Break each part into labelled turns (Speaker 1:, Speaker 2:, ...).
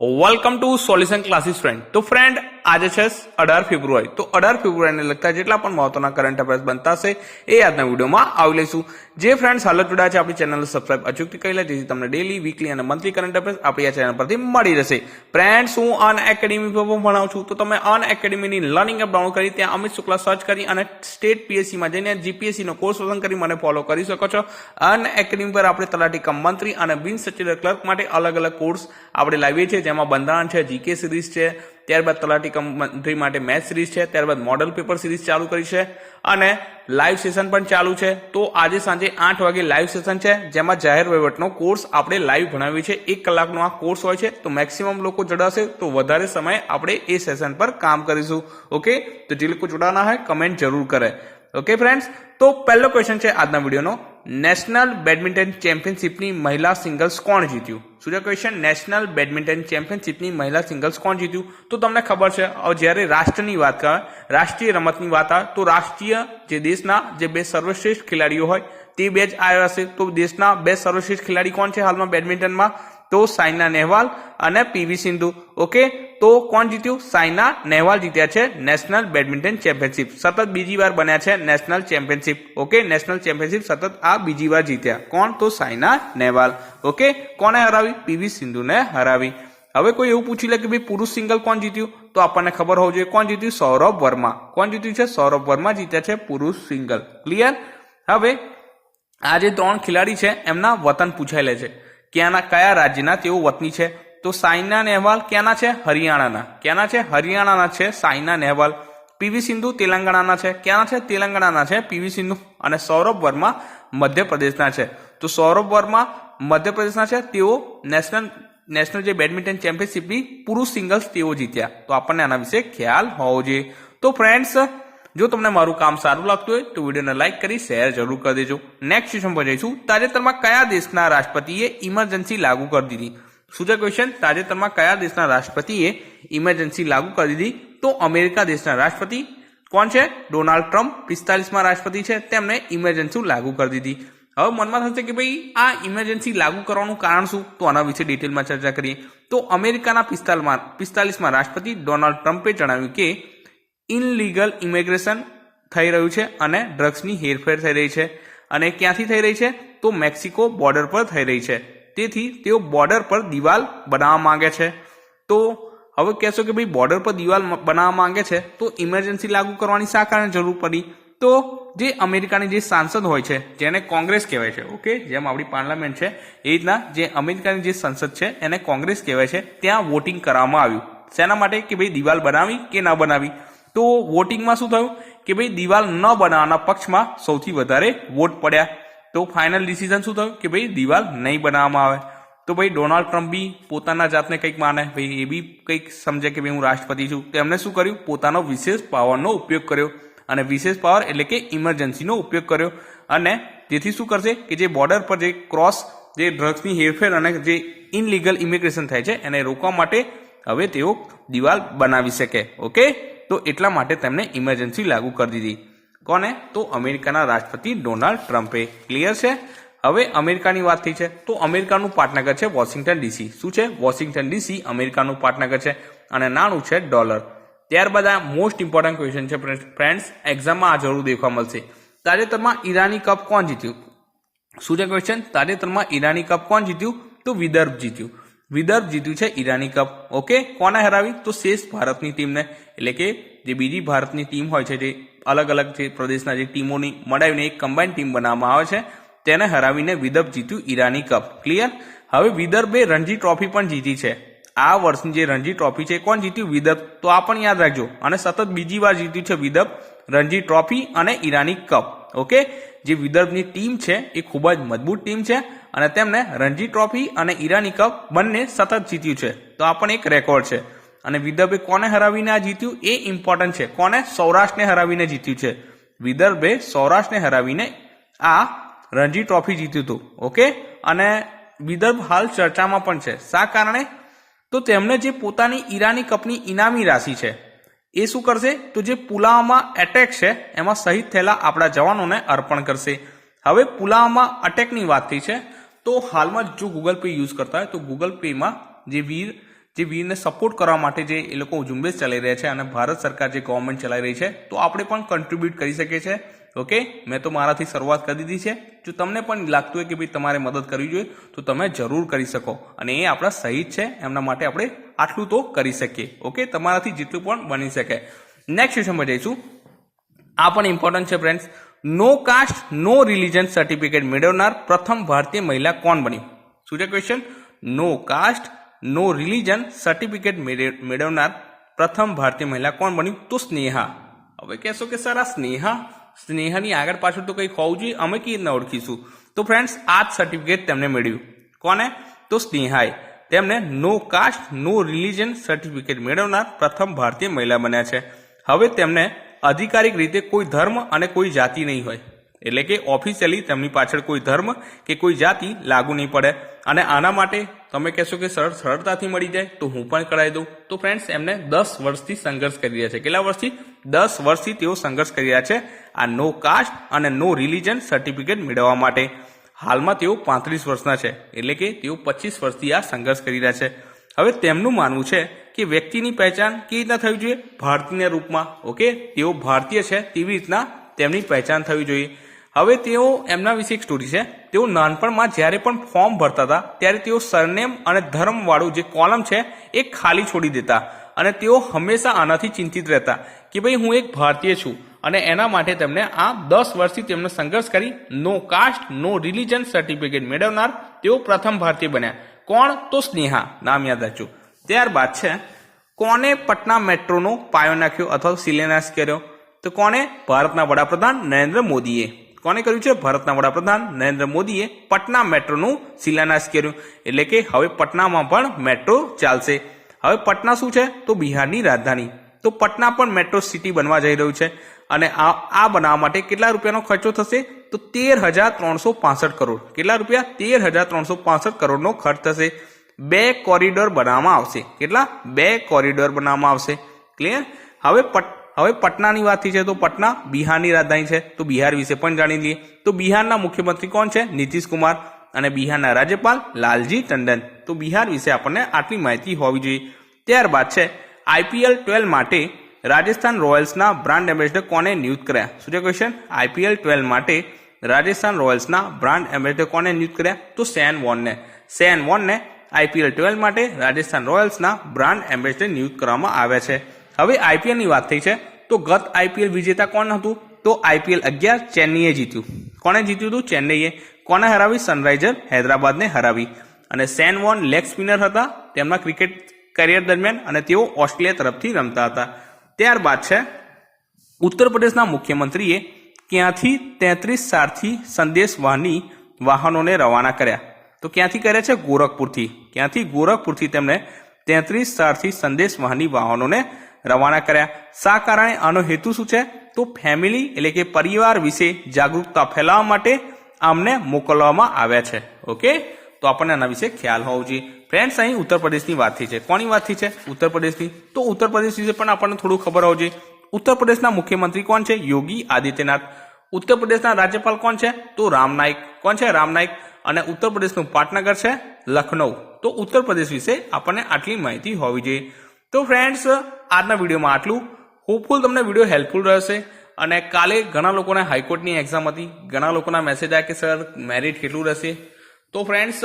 Speaker 1: Welcome to solution classes friend તો friend આજે છે અઢાર ફેબ્રુઆરી. તો અઢાર ફેબ્રુઆરીને લગતા જેટલા પણ મહત્વના કરંટ અફેર્સ બનતા હશે, એ આજના વિડીયોમાં આવી લઈશું. જે ફ્રેન્ડ્સ હાલ જોડાયા છે, આપણી ચેનલ સબસ્ક્રાઇબ અચૂકથી કરી લે, જેથી તમને ડેલી વીકલી અને મંથલી કરંટ અફેર્સ આપણી આ ચેનલ પરથી મળી રહેશે. ફ્રેન્ડ્સ હું અન એકેડેમી પર ભણાવું છું. તો તમે અન એકેડેમીની લર્નિંગ એપ ડાઉનલોડ કરી, ત્યાં અમિત શુક્લા સર્ચ કરી અને સ્ટેટ પીએસસીમાં જઈને જીપીએસસીનો કોર્સ પસંદ કરી મને ફોલો કરી શકો છો. અન એકેડેમી પર આપણે તલાટી કમ મંત્રી અને બિન સચિવ ક્લર્ક માટે અલગ અલગ કોર્સ આપણે લાવીએ છીએ, જેમાં બંધારણ છે જીકે સિરીઝ છે ત્યારબાદ તલાટી કમ માટે મેથ સિરીઝ છે, ત્યારબાદ મોડલ પેપર સિરીઝ ચાલુ કરી છે અને લાઈવ સેશન પણ ચાલુ છે. તો આજે સાંજે આઠ વાગે લાઈવ સેશન છે, જેમાં જાહેર વહીવટનો કોર્સ આપણે લાઈવ ભણાવીએ છીએ. એક કલાકનો આ કોર્સ હોય છે, તો મેક્સિમમ લોકો જોડાશે, તો વધારે સમય આપણે એ સેશન પર કામ કરીશું. ઓકે તો જે લોકો જોડાના હોય કમેન્ટ જરૂર કરે. ઓકે ફ્રેન્ડ્સ તો પહેલો ક્વેશ્ચન છે આજના વિડીયોનો. નેશનલ બેડમિન્ટન ચેમ્પિયનશિપની મહિલા સિંગલ્સ કોણ જીત્યું? શું ક્વેશ્ચન નેશનલ બેડમિન્ટન ચેમ્પિયનશિપની મહિલા સિંગલ્સ કોણ જીત્યું? તો તમને ખબર છે જ્યારે રાષ્ટ્રની વાત કરે, રાષ્ટ્રીય રમતની વાત આવે, તો રાષ્ટ્રીય જે દેશના જે બે સર્વશ્રેષ્ઠ ખેલાડીઓ હોય, તે બે જ આવ્યા હશે. તો દેશના બે સર્વશ્રેષ્ઠ ખેલાડી કોણ છે હાલમાં બેડમિન્ટનમાં? તો સાયના નેહવાલ અને પીવી સિંધુ. ઓકે? તો કોણ જીત્યું? સાયના નેહવાલ જીત્યા છે નેશનલ બેડમિન્ટન ચેમ્પિયનશિપ. સતત બીજી વાર બન્યા છે national championship. Okay? National championship સતત આ બીજી વાર જીત્યા. કોણ? તો સાયના નેહવાલ. ઓકે? કોને હરાવી? પીવી સિંધુને હરાવી. હવે કોઈ એવું પૂછી લે કે ભાઈ પુરુષ સિંગલ કોણ જીત્યું? તો આપણને ખબર હોવું જોઈએ. કોણ જીત્યું? સૌરભ વર્મા. કોણ જીત્યું છે? સૌરભ વર્મા જીત્યા છે પુરુષ સિંગલ. ક્લિયર? હવે આ જે ત્રણ ખેલાડી છે, એમના વતન પૂછાયેલા છે. ક્યાંના કયા રાજ્યના તેઓ વતની છે? તો સાયના નહેવાલ ક્યાંના છે? હરિયાણાના. ક્યાંના છે? હરિયાણાના છે સાયના નહેવાલ. પીવી સિંધુ તેલંગાણાના છે. ક્યાંના છે? તેલંગાણાના છે પીવી સિંધુ અને સૌરભ વર્મા મધ્યપ્રદેશના છે. તો સૌરભ વર્મા મધ્યપ્રદેશના છે. તેઓ નેશનલ નેશનલ જે બેડમિન્ટન ચેમ્પિયનશિપની પુરુષ સિંગલ્સ તેઓ જીત્યા. તો આપણને આના વિશે ખ્યાલ હોવો જોઈએ. તો ફ્રેન્ડ્સ જો તમને મારું કામ સારું લાગતું હોય તો વિડીયોને લાઇક કરી, શેર જરૂર કરી દેજો. નેક્સ્ટ ક્વેશ્ચન પર જઈશું. તાજેતરમાં કયા દેશના રાષ્ટ્રપતિએ ઇમરજન્સી લાગુ કરી દીધી? છે ક્વેશ્ચન તાજેતરમાં કયા દેશના રાષ્ટ્રપતિએ ઇમરજન્સી લાગુ કરી દીધી? તો અમેરિકા દેશના રાષ્ટ્રપતિ કોણ છે? ડોનાલ્ડ ટ્રમ્પ, પિસ્તાલીસમાં રાષ્ટ્રપતિ છે. તેમણે ઇમરજન્સી લાગુ કરી દીધી. હવે મનમાં થશે કે ભાઈ, આ ઇમરજન્સી લાગુ કરવાનું કારણ શું? તો આના વિશે ડિટેલમાં ચર્ચા કરીએ. તો અમેરિકાના પિસ્તાલમાં, પિસ્તાલીસમાં રાષ્ટ્રપતિ ડોનાલ્ડ ટ્રમ્પે જણાવ્યું કે ઇનલીગલ ઇમિગ્રેશન થઈ રહ્યું છે અને ડ્રગ્સની હેરફેર થઈ રહી છે. અને ક્યાંથી થઈ રહી છે? તો મેક્સિકો બોર્ડર પર થઈ રહી છે. તેથી તેઓ બોર્ડર પર દિવાલ બનાવવા માંગે છે. તો હવે કહેશો કે ભાઈ, બોર્ડર પર દિવાલ બનાવવા માંગે છે, તો ઇમરજન્સી લાગુ કરવાની શા કારણે જરૂર પડી? તો જે અમેરિકાની જે સાંસદ હોય છે, જેને કોંગ્રેસ કહેવાય છે, ઓકે? જેમ આપણી પાર્લામેન્ટ છે, એ રીતના જે અમેરિકાની જે સંસદ છે, એને કોંગ્રેસ કહેવાય છે, ત્યાં વોટિંગ કરવામાં આવ્યું. શેના માટે? કે ભાઈ, દિવાલ બનાવી કે ન બનાવી? તો વોટિંગમાં શું થયું? કે ભાઈ દિવાલ ન બનાવવાના પક્ષમાં સૌથી વધારે વોટ પડ્યા. તો ફાઇનલ ડિસિઝન શું થયું? કે ભાઈ દિવાલ નહીં બનાવવામાં આવે. તો ભાઈ ડોનાલ્ડ ટ્રમ્પ બી પોતાના જાતને કંઈક માને. ભાઈ એ બી કંઈક સમજે કે ભાઈ હું રાષ્ટ્રપતિ છું. તો એમણે શું કર્યું? પોતાનો વિશેષ પાવરનો ઉપયોગ કર્યો. અને વિશેષ પાવર એટલે કે ઇમરજન્સીનો ઉપયોગ કર્યો. અને જેથી શું કરશે? કે જે બોર્ડર પર જે ક્રોસ જે ડ્રગ્સની હેરફેર અને જે ઇનલીગલ ઇમિગ્રેશન થાય છે, એને રોકવા માટે હવે તેઓ દિવાલ બનાવી શકે. ઓકે તો એટલા માટે તેમણે ઇમરજન્સી લાગુ કરી દીધી. કોને? તો અમેરિકાના રાષ્ટ્રપતિ ડોનાલ્ડ ટ્રમ્પે. ક્લિયર છે? હવે અમેરિકાની વાત થઈ છે. તો અમેરિકાનું પાટનગર છે વોશિંગ્ટન ડીસી. શું છે? વોશિંગ્ટન ડીસી અમેરિકાનું પાટનગર છે અને નાનું છે ડોલર. ત્યારબાદ આ મોસ્ટ ઇમ્પોર્ટન્ટ ક્વેશ્ચન છે ફ્રેન્ડ્સ એક્ઝામમાં આ જરૂર દેખવા મળશે. તાજેતરમાં ઈરાની કપ કોણ જીત્યું? શું છે ક્વેશ્ચન તાજેતરમાં ઈરાની કપ કોણ જીત્યું? તો વિદર્ભ જીત્યું. વિદર્ભ જીત્યું છે ઈરાની કપ. ઓકે, કોને હરાવી? તો શેષ ભારતની ટીમને. એટલે કે જે બીજી ભારતની ટીમ હોય છે, જે અલગ અલગ જે પ્રદેશના જે ટીમોની મળાવીને એક કમ્બાઇન ટીમ બનાવવામાં આવે છે, તેને હરાવીને વિદર્ભ જીત્યું ઈરાની કપ. ક્લિયર હવે વિદર્ભે રણજી ટ્રોફી પણ જીતી છે. આ વર્ષની જે રણજી ટ્રોફી છે, કોણ જીત્યું? વિદર્ભ. તો આ પણ યાદ રાખજો. અને સતત બીજી વાર જીત્યું છે વિદર્ભ, રણજી ટ્રોફી અને ઈરાની કપ. ઓકે? જે વિદર્ભની ટીમ છે, એ ખૂબ જ મજબૂત ટીમ છે. અને તેમને રણજી ટ્રોફી અને ઈરાની કપ બંને સતત જીત્યું છે. તો આ પણ એક રેકોર્ડ છે. અને વિદર્ભે કોને હરાવીને આ જીત્યું? એ ઇમ્પોર્ટન્ટ છે. કોને? સૌરાષ્ટ્રને હરાવીને જીત્યું છે. વિદર્ભે સૌરાષ્ટ્રને હરાવીને આ રણજી ટ્રોફી જીત્યું હતું. ઓકે અને વિદર્ભ હાલ ચર્ચામાં પણ છે. શા કારણે? તો તેમને જે પોતાની ઈરાની કપની ઇનામી રાશિ છે, એ શું કરશે? તો જે પુલાવામાં એટેક છે, એમાં શહીદ થયેલા આપણા જવાનોને અર્પણ કરશે. હવે પુલાવામાં અટેકની વાત થઈ છે. તો હાલમાં જો ગૂગલ પે યુઝ કરતા હોય, તો ગૂગલ પેમાં જે વીર, જે વીરને સપોર્ટ કરવા માટે જે એ લોકો ઝુંબેશ ચલાવી રહ્યા છે અને ભારત સરકાર જે ગવર્મેન્ટ ચલાવી રહી છે, તો આપણે પણ કન્ટ્રીબ્યુટ કરી શકીએ છીએ. ઓકે મેં તો મારાથી શરૂઆત કરી દીધી છે. જો તમને પણ લાગતું હોય કે ભાઈ તમારે મદદ કરવી જોઈએ, તો તમે જરૂર કરી શકો. અને એ આપણા શહીદ છે, એમના માટે આપણે આટલું તો કરી શકીએ. ઓકે તમારાથી જેટલું પણ બની શકે. નેક્સ્ટ ક્વેશ્ચનમાં જઈશું. આ પણ ઇમ્પોર્ટન્ટ છે friends no caste no religion certificate મેળવનાર પ્રથમ ભારતીય મહિલા કોણ બની? શું છે question no caste no religion certificate મેળવનાર પ્રથમ ભારતીય મહિલા કોણ બની? તો સ્નેહા. હવે કહેશો કે સર આ સ્નેહા? સ્નેહાની આગળ પાછળ તો કંઈક હોવું જોઈએ, અમે કેવી રીતના ઓળખીશું? તો ફ્રેન્ડ્સ આ જ સર્ટિફિકેટ તેમને મેળવ્યું. કોને? તો સ્નેહાએ. તેમને no caste no religion certificate મેળવનાર પ્રથમ ભારતીય મહિલા બન્યા છે. હવે તેમને આધિકારિક રીતે કોઈ ધર્મ અને કોઈ જાતિ નહીં હોય. એટલે કે ઓફિશિયલી તેમની પાછળ કોઈ ધર્મ કે કોઈ જાતિ લાગુ નહીં પડે. અને આના માટે તમે કહેશો કે સરળ સરળતાથી મળી જાય તો હું પણ કરાવી દઉં. તો ફ્રેન્ડ્સ એમને દસ વર્ષથી સંઘર્ષ કરી રહ્યા છે. કેટલા વર્ષથી? દસ વર્ષથી તેઓ સંઘર્ષ કરી રહ્યા છે. આ નો કાસ્ટ અને નો રિલિજન સર્ટિફિકેટ મેળવવા માટે. હાલમાં તેઓ પાંત્રીસ વર્ષના છે. એટલે કે તેઓ પચીસ વર્ષથી આ સંઘર્ષ કરી રહ્યા છે. હવે તેમનું માનવું છે કે વ્યક્તિની પહેચાન કેવી રીતના થવી જોઈએ? ભારતીયના રૂપમાં, ઓકે? તેઓ ભારતીય છે તેવી રીતના તેમની પહેચાન થવી જોઈએ. હવે તેઓ એમના વિશે એક સ્ટોરી છે. તેઓ નાનપણમાં જ્યારે પણ ફોર્મ ભરતા હતા, ત્યારે તેઓ સરનેમ અને ધર્મવાળું જે કોલમ છે, એ ખાલી છોડી દેતા. અને તેઓ હંમેશા આનાથી ચિંતિત રહેતા કે ભાઈ હું એક ભારતીય છું. અને એના માટે તેમને આ દસ વર્ષથી તેમનો સંઘર્ષ કરી no caste no religion certificate મેળવનાર તેઓ પ્રથમ ભારતીય બન્યા. કોણ? તો સ્નેહા. નામ યાદ રાખજો. ત્યારબાદ છે કોને પટના મેટ્રોનો પાયો નાખ્યો અથવા શિલાન્યાસ કર્યો? તો કોને ભારતના વડાપ્રધાન નરેન્દ્ર મોદીએ. કોને કર્યું છે? ભારતના વડાપ્રધાન નરેન્દ્ર મોદીએ પટના મેટ્રોનું શિલાન્યાસ કર્યું. એટલે કે હવે પટનામાં પણ મેટ્રો ચાલશે. હવે પટના શું છે? તો બિહારની રાજધાની. તો પટના પણ મેટ્રો સિટી બનવા જઈ રહ્યું છે. અને આ આ બનાવવા માટે કેટલા રૂપિયાનો ખર્ચો થશે? તો તેર હજાર ત્રણસો પાસઠ કરોડ. કેટલા રૂપિયા? તેર હજાર ત્રણસો પાસઠ કરોડનો ખર્ચ થશે. બે કોરિડોર બનાવવામાં આવશે. કેટલા? બે કોરિડોર બનાવવામાં આવશે. ક્લિયર હવે પટ, હવે પટનાની વાત થઈ છે તો પટના બિહારની રાજધાની છે. તો બિહાર વિશે પણ જાણી લઈએ. તો બિહારના મુખ્યમંત્રી કોણ છે? નીતિશ કુમાર. અને બિહારના રાજ્યપાલ લાલજી ટંડન. તો બિહાર વિશે આપણને આટલી માહિતી હોવી જોઈએ. ત્યારબાદ છે, આઈપીએલ ટ્વેલ્વ માટે રાજસ્થાન રોયલ્સના બ્રાન્ડ એમ્બેસેડર કોને નિયુક્ત કર્યા? શું છે ક્વેશ્ચન આઈપીએલ ટ્વેલ્વ માટે રાજસ્થાન રોયલ્સના બ્રાન્ડ એમ્બેસેડર કોને નિયુક્ત કર્યા? તો સેન વોનને. સેન વોનને આઈપીએલ ટ્વેલ્વ માટે રાજસ્થાન રોયલ્સના બ્રાન્ડ એમ્બેસેડર નિયુક્ત કરવામાં આવ્યા છે. હવે આઈપીએલની વાત થઈ છે, તો ગત આઈપીએલ વિજેતા કોણ હતું? તો આઈપીએલ અગિયાર ચેન્નઈએ જીત્યું. કોણે જીત્યું હતું? ચેન્નઈએ. કોને હરાવી? સનરાઇઝર હૈદરાબાદને હરાવી. અને સેન વોન લેગ સ્પિનર હતા. તેમના ક્રિકેટ કરિયર દરમિયાન અને તેઓ ઓસ્ટ્રેલિયા તરફથી રમતા હતા. ત્યારબાદ છે, ઉત્તર પ્રદેશના મુખ્યમંત્રીએ ક્યાંથી તેત્રીસ સારથી સંદેશ વાહની વાહનોને રવાના કર્યા? તો ક્યાંથી કર્યા છે? ગોરખપુરથી. ક્યાંથી ગોરખપુરથી તેમણે તેત્રીસ સારથી સંદેશ વાહની વાહનોને રવાના કર્યા. શા કારણે? આનો હેતુ શું છે? તો ફેમિલી એટલે કે પરિવાર વિશે જાગૃતતા ફેલાવવા માટે આમને મોકલવામાં આવ્યા છે. ઓકે તો આપણને આના વિશે ખ્યાલ હોવો જોઈએ. ફ્રેન્ડ્સ અહીં ઉત્તર પ્રદેશની વાત થઈ છે. કોની વાત થઈ છે? ઉત્તર પ્રદેશની તો ઉત્તર પ્રદેશ વિશે પણ આપણને થોડું ખબર હોવું જોઈએ. ઉત્તર પ્રદેશના મુખ્યમંત્રી કોણ છે? યોગી આદિત્યનાથ. ઉત્તર પ્રદેશના રાજ્યપાલ કોણ છે? તો રામ નાઈક કોણ છે? રામ નાઈક અને ઉત્તર પ્રદેશનું પાટનગર છે? લખનઉ તો ઉત્તર પ્રદેશ વિશે આપણને આટલી માહિતી હોવી જોઈએ. તો ફ્રેન્ડ્સ આજના વિડીયોમાં આટલું. હોપફુલ તમને વીડિયો હેલ્પફુલ રહેશે અને કાલે ઘણા લોકોને હાઈકોર્ટની એક્ઝામ હતી. ઘણા લોકોના મેસેજ આવ્યા કે સર મેરિટ કેટલું રહેશે? તો ફ્રેન્ડ્સ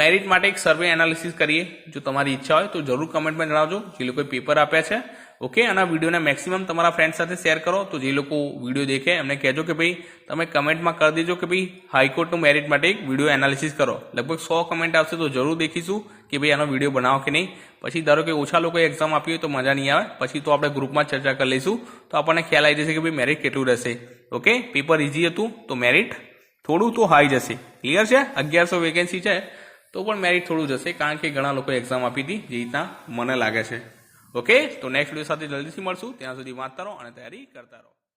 Speaker 1: મેરિટ માટે એક સર્વે એનાલિસિસ કરીએ. જો તમારી ઈચ્છા હોય તો જરૂર કમેન્ટમાં જણાવજો. જે લોકોએ પેપર આપ્યા છે ઓકે અને વિડીયોને મેક્સિમમ તમારા ફ્રેન્ડ સાથે શેર કરો. તો જે લોકો વીડિયો દેખે, એમને કહેજો કે ભાઈ, તમે કમેન્ટમાં કરી દેજો કે ભાઈ હાઈકોર્ટનું મેરિટ માટે એક વીડિયો એનાલિસિસ કરો. લગભગ સો કમેન્ટ આવશે તો જરૂર દેખીશું કે ભાઈ આનો વીડિયો બનાવો કે નહીં. પછી ધારો કે ઓછા લોકોએ એક્ઝામ આપી હોય તો મજા નહીં આવે. પછી તો આપણે ગ્રુપમાં ચર્ચા કરી લઈશું. તો આપણને ખ્યાલ આવી જશે કે ભાઈ મેરિટ કેટલું રહેશે. ઓકે પેપર ઇઝી હતું, તો મેરિટ થોડું તો હાઈ જશે. ક્લિયર છે? અગિયારસો વેકેન્સી છે. તો પણ મેરિટ થોડું જશે, કારણ કે ઘણા લોકોએ એક્ઝામ આપી હતી, જે રીતના મને લાગે છે. ઓકે તો નેક્સ્ટ વીડિયો સાથે જલ્દીથી મળશું. ત્યાં સુધી વાંચતા રહો અને તૈયારી કરતા રહો.